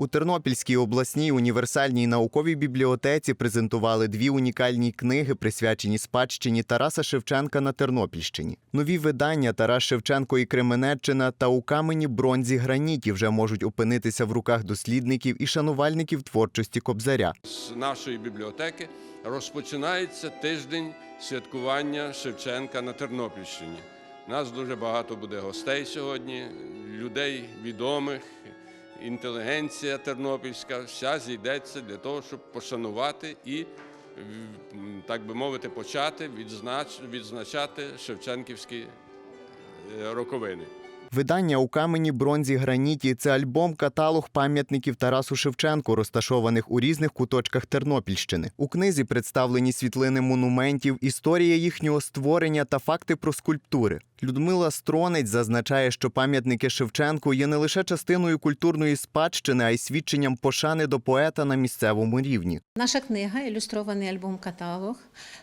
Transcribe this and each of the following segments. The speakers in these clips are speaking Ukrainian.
У Тернопільській обласній універсальній науковій бібліотеці презентували дві унікальні книги, присвячені спадщині Тараса Шевченка на Тернопільщині. Нові видання Тарас Шевченко і Кременеччина та у камені бронзі граніті вже можуть опинитися в руках дослідників і шанувальників творчості Кобзаря. з нашої бібліотеки розпочинається тиждень святкування Шевченка на Тернопільщині. Нас дуже багато буде гостей сьогодні, людей відомих, інтелігенція тернопільська, вся зійдеться для того, щоб пошанувати і, так би мовити, почати відзначати Шевченківські е, роковини. Видання у камені бронзі граніті це альбом каталог пам'ятників Тарасу Шевченку, розташованих у різних куточках Тернопільщини. У книзі представлені світлини монументів, історія їхнього створення та факти про скульптури. Людмила Стронець зазначає, що пам'ятники Шевченку є не лише частиною культурної спадщини, а й свідченням пошани до поета на місцевому рівні. Наша книга ілюстрований альбом-каталог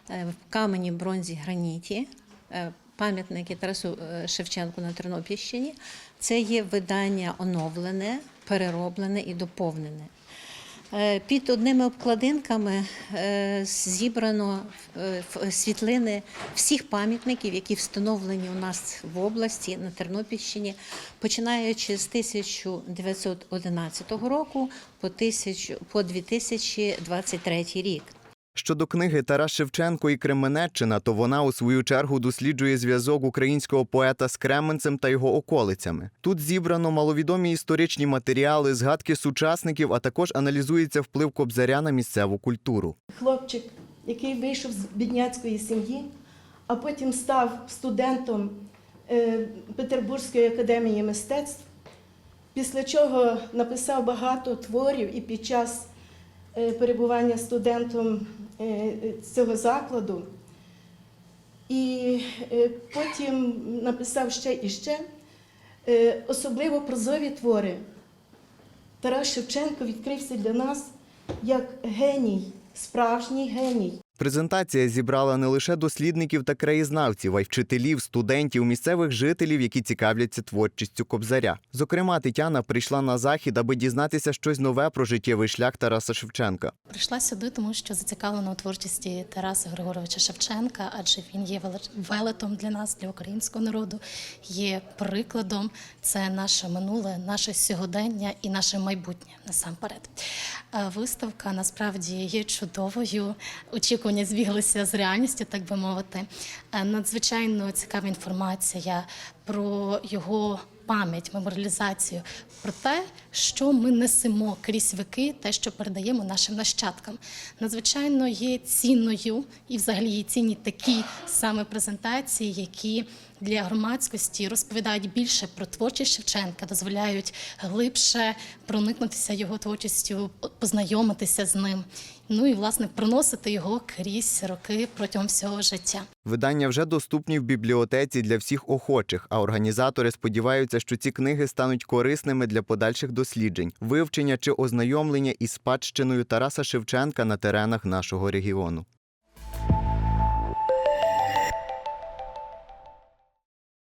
е, в камені, бронзі, граніті. Пам'ятники Тарасу е, Шевченку на Тернопільщині. Це є видання оновлене, перероблене і доповнене. Е, Під одними обкладинками е, зібрано світлини всіх пам'ятників, які встановлені у нас в області на Тернопільщині, починаючи з 1911 року по, 1000 по 2023 рік. Щодо книги Тарас Шевченко і Кременеччина, то вона у свою чергу досліджує зв'язок українського поета з Кременцем та його околицями. Тут зібрано маловідомі історичні матеріали, згадки сучасників, а також аналізується вплив Кобзаря на місцеву культуру. хлопчик, який вийшов з бідняцької сім'ї, а потім став студентом е, Петербурзької академії мистецтв, після чого написав багато творів і під час е, перебування студентом цього закладу. І е, потім написав ще і ще, Е, особливо прозові твори. Тарас Шевченко відкрився для нас як геній, справжній геній. Презентація зібрала не лише дослідників та краєзнавців, а й вчителів, студентів, місцевих жителів, які цікавляться творчістю Кобзаря. Зокрема, Тетяна прийшла на захід, аби дізнатися щось нове про життєвий шлях Тараса Шевченка. Прийшла сюди, тому що зацікавлена у творчості Тараса Григоровича Шевченка, адже він є велетом для нас, для українського народу, є прикладом. Це наше минуле, наше сьогодення і наше майбутнє насамперед. Виставка насправді є чудовою. Очікування збіглися з реальністю, так би мовити. Е, Надзвичайно цікава інформація про його пам'ять, меморіалізацію, про те, що ми несемо крізь віки, те, що передаємо нашим нащадкам. Надзвичайно є цінною і взагалі є цінні такі саме презентації, які для громадськості розповідають більше про творчість Шевченка, дозволяють глибше проникнутися його творчістю, познайомитися з ним. Ну і власне проносити його крізь роки протягом всього життя. Видання вже доступні в бібліотеці для всіх охочих, а організатори сподіваються, що ці книги стануть корисними для подальших досліджень, вивчення чи ознайомлення із спадщиною Тараса Шевченка на теренах нашого регіону.